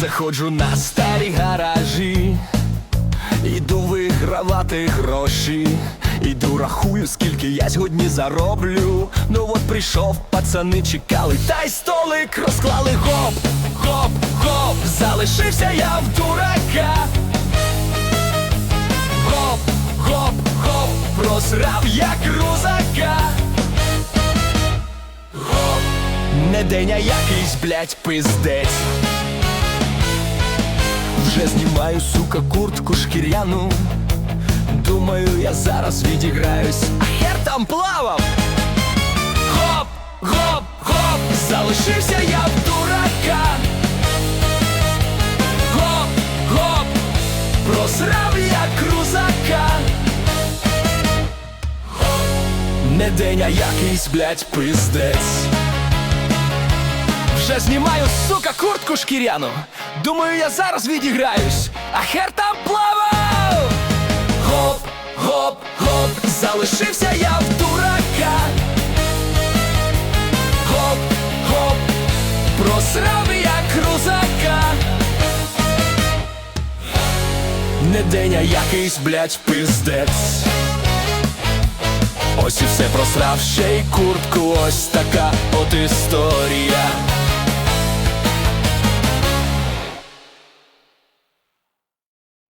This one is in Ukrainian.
Заходжу на старі гаражі, іду вигравати гроші. Іду рахую, скільки я сьогодні зароблю. Прийшов, пацани чекали, та й столик розклали гоп, гоп, залишився я в дурака. Гоп, гоп, гоп, просрав як рузака. Гоп, не день, а якийсь, блять, пиздець. Вже знімаю, сука, куртку шкіряну. Думаю, я зараз відіграюсь, а хер там плавав. Залишився я в дурака. Гоп, гоп, просрав я крузака. Гоп, не день, а якийсь, блять, пиздець. Вже знімаю, сука, куртку шкіряну. Думаю, я зараз відіграюсь, а хер там плавав. Гоп, гоп, гоп, залишився просрав я крузака. Не день, а якийсь, блять, пиздець. Ось і все просрав ще й куртку, ось така от історія.